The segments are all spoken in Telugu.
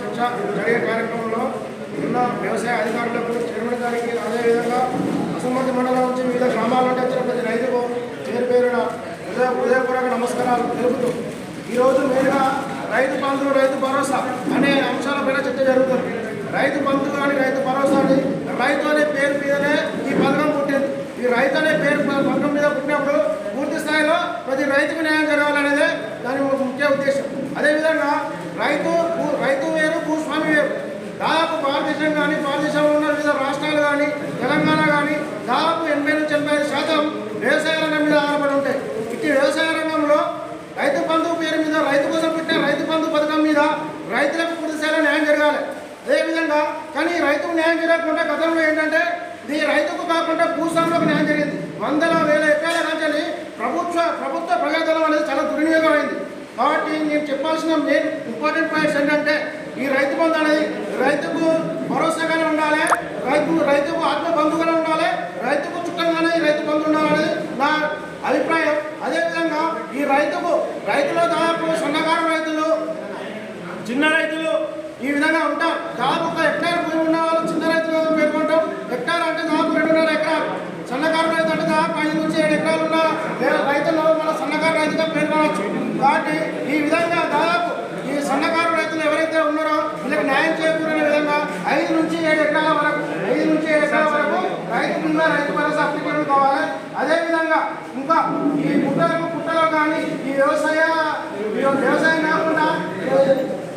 చర్చ జరిగే కార్యక్రమంలో ఉన్న వ్యవసాయ అధికారులకు చైర్మన్ గారికి అదేవిధంగా అసమ్మతి మండలం నుంచి వివిధ గ్రామాల నుండి వచ్చిన ప్రతి రైతుకు పేరు పేరున హృదయ హృదయపూర్వక నమస్కారాలు తెలుపుతూ ఈరోజు మెయిన్గా రైతు బంధువు రైతు భరోసా అనే అంశాలపైన చర్చ జరుగుతుంది. రైతు బంధువు కానీ రైతు భరోసా అని రైతు అనే పేరు మీదనే ఈ పథకం పుట్టింది. ఈ రైతు అనే పేరు పథకం మీద పుట్టినప్పుడు పూర్తి స్థాయిలో ప్రతి రైతుకు న్యాయం జరగాలనేదే దాని ముఖ్య ఉద్దేశం. అదేవిధంగా రైతు రాష్ట్రం కానీ భారతదేశంలో ఉన్న వివిధ రాష్ట్రాలు కానీ తెలంగాణ కానీ దాదాపు ఎనభై నుంచి ఎనభై ఐదు శాతం వ్యవసాయ రంగం మీద ఆధారపడి ఉంటాయి. ఇట్టి వ్యవసాయ రంగంలో రైతు బంధు పేరు మీద రైతు కోసం పెట్టిన రైతు బంధు పథకం మీద రైతులకు పూర్తి స్థాయిలో న్యాయం జరగాలి. అదేవిధంగా కానీ రైతుకు న్యాయం జరగకుండా గతంలో ఏంటంటే ఇది రైతుకు కాకుండా భూస్వాములకు న్యాయం జరిగింది. వందల వేల ఎకరాల కంచెని ప్రభుత్వ ప్రభుత్వ ప్రజాధనం అనేది చాలా దుర్వినియోగం అయింది. కాబట్టి నేను చెప్పాల్సిన మెయిన్ ఇంపార్టెంట్ పాయింట్స్ ఏంటంటే ఈ రైతు బంధు అనేది రైతుకు భరోసాగానే ఉండాలి. రైతు రైతుకు ఆత్మ బంధువుగానే ఉండాలి. రైతుకు చుట్టంగానే రైతు బంధు ఉండాలనేది నా అభిప్రాయం. అదేవిధంగా ఈ రైతుకు రైతులు దాదాపు సన్నకారు రైతులు చిన్న రైతులు ఈ విధంగా ఉంటారు. దాదాపు ఒక హెక్టార్ భూమి ఉన్న వాళ్ళు చిన్న రైతులు పేర్కొంటాం హెక్టార్ అంటే దాదాపు రెండున్నర ఎకరాలు సన్నకారు రైతు అంటే దాదాపు ఐదు నుంచి ఏడు ఎకరాలు ఉన్న రే- రైతులు మన సన్నకారు రైతుగా పేర్కొనవచ్చు కాబట్టి ఈ విధంగా దాదాపు ఈ సన్నకారు రైతులు ఎవరైతే ఉన్నారో వీళ్ళకి న్యాయం చేకూరనే విధంగా ఐదు నుంచి ఏడు ఎకరాల వరకు ఐదు నుంచి ఏడు ఎకరాల వరకు రైతు కింద రైతు భరోసా అప్లికేషన్ కావాలి అదేవిధంగా ఇంకా ఈ పుట్టలకు పుట్టలో కానీ ఈ వ్యవసాయ ఈ వ్యవసాయం కాకుండా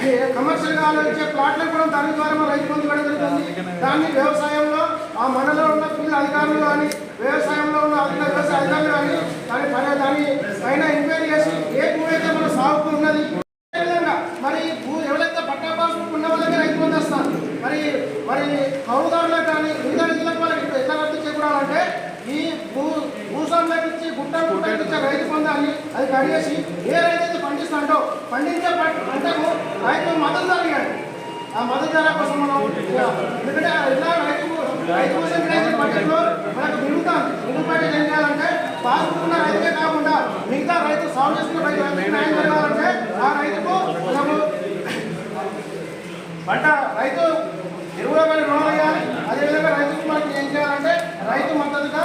ఈ కమర్షియల్గా ఆలోచించే ప్లాట్లకు కూడా దాని ద్వారా మన రైతు బంధు ఇవ్వడం జరుగుతుంది. దాన్ని వ్యవసాయంలో ఆ మనలో ఉన్న పిల్లల అధికారులు కానీ వ్యవసాయంలో ఉన్న అధిక వ్యవసాయ అధికారులు కానీ దాని పైన దాని పైన ఎంక్వైరీ చేసి ఏ భూమైతే అయితే మన సాగుకు ఉన్నది మరి భూ ఎవరైతే పట్టా పాస్బుక్ ఉన్న వాళ్ళకి రైతు బంధు వస్తారు మరి మరి కౌలుదారులకు కానీ మిగతా రైతులకు వాళ్ళకి ఇప్పుడు ఎట్లా రద్దు చేయకూడాలంటే ఈ భూ భూస్వాములకు ఇచ్చి గుట్ట గుట్టకి ఇచ్చే రైతు బంధాన్ని అది కడిగేసి ఏ రైతు అయితే పండిస్తాడో పండించే పంటకు రైతు మద్దతు ధర ఇవ్వండి ఆ మద్దతు ధర కోసం మనం ఎందుకంటే ఇలా రైతు రైతు కోసం చేసే పంటలో మనకు మిగులుతాను మిగులుబాటు ఏం చేయాలంటే పాల్గొన్న ఉన్న కాకుండా మిగతా రైతు సాగు చేసుకున్న రైతు రైతుకు న్యాయం జరగాలంటే ఆ రైతుకు మనము పంట రైతు ఎరువుల పైన రుణాలు వేయాలి. అదేవిధంగా రైతుకు మనకి ఏం చేయాలంటే రైతు మద్దతుగా